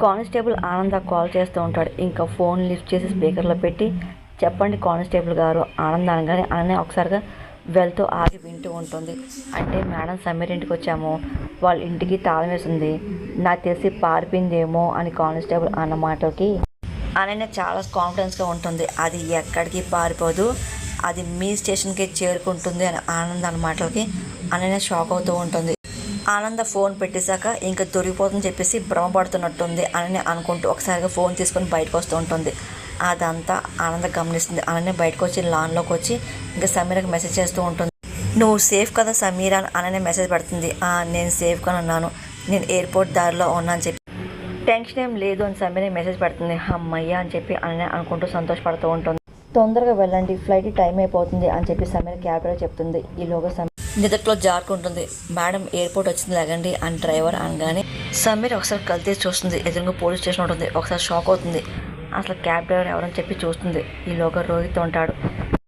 Constable ఆనంద call చేస్తూ ఉంటాడు. ఇంకా ఫోన్ లిఫ్ట్ చేసి స్పీకర్లో పెట్టి చెప్పండి కానిస్టేబుల్ గారు ఆనంద్ అనగానే అననే ఒకసారిగా వెళ్తూ ఆగి వింటూ ఉంటుంది. అంటే మేడం సమీర్ ఇంటికి వచ్చాము. వాళ్ళ ఇంటికి తాళం వేసింది. నాకు తెలిసి పారిపోయిందేమో అని కానిస్టేబుల్ అన్న మాటకి అనన్య చాలా కాన్ఫిడెన్స్గా ఉంటుంది. అది ఎక్కడికి పారిపోదు. అది మీ స్టేషన్కి చేరుకుంటుంది అని ఆనంద్ అన్న మాటలకి అనన్య షాక్ అవుతూ ఉంటుంది. ఆనంద ఫోన్ పెట్టేశాక ఇంకా దొరికిపోతుందని చెప్పేసి భ్రమపడుతున్నట్టుంది అని అనుకుంటూ ఒకసారిగా ఫోన్ తీసుకొని బయటకు వస్తూ ఉంటుంది. అదంతా ఆనంద గమనిస్తుంది. అలానే బయటకు వచ్చి లాన్లోకి వచ్చి ఇంకా సమీరకు మెసేజ్ చేస్తూ ఉంటుంది. నువ్వు సేఫ్ కదా సమీర? అని మెసేజ్ పెడుతుంది. "ఆ, నేను సేఫ్గా ఉన్నాను. నేను ఎయిర్పోర్ట్ దారిలో ఉన్నా అని చెప్పి. టెన్షన్ ఏం లేదు అని సమీర మెసేజ్ పెడుతుంది. అమ్మయ్య అని చెప్పి అననే అనుకుంటూ సంతోషపడుతూ ఉంటుంది. తొందరగా వెళ్ళండి. ఫ్లైట్ టైం అయిపోతుంది అని చెప్పి సమీర క్యాబ్లో చెప్తుంది. ఈలోగా సమీర నిదట్లో జారుకుంటుంది మేడం ఎయిర్పోర్ట్ వచ్చింది లేకండి అని డ్రైవర్ అనగానే సమీర్ ఒకసారి కలిసి చూస్తుంది. ఎదురుగా పోలీస్ స్టేషన్ ఉంటుంది. ఒకసారి షాక్ అవుతుంది. అసలు క్యాబ్ డ్రైవర్ ఎవరని చెప్పి చూస్తుంది. ఈలోగా రోహిత్ ఉంటాడు.